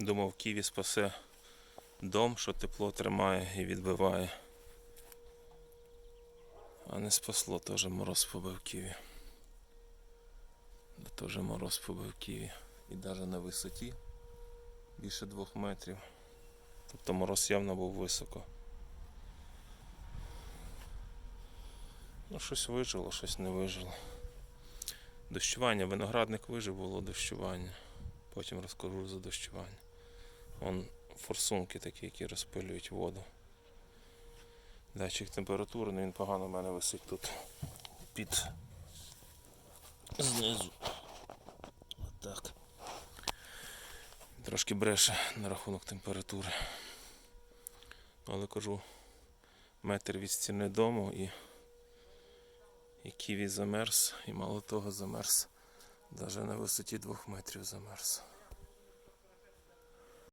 Думав, Ківі спасе дом, що тепло тримає і відбиває. А не спасло, теж мороз побив Ківі. Теж мороз побив Ківі. І навіть на висоті більше двох метрів. Тобто мороз явно був високо. Ну, щось вижило, щось не вижило. Дощування, виноградник вижив, було дощування. Потім розкажу за дощування. Вон форсунки такі, які розпилюють воду. Датчик температури, ну він погано в мене висить тут під знизу. Отак. Трошки бреше на рахунок температури. Але кажу, метр від стіни дому і, і ківі замерз, і мало того замерз. Навіть на висоті двох метрів замерз.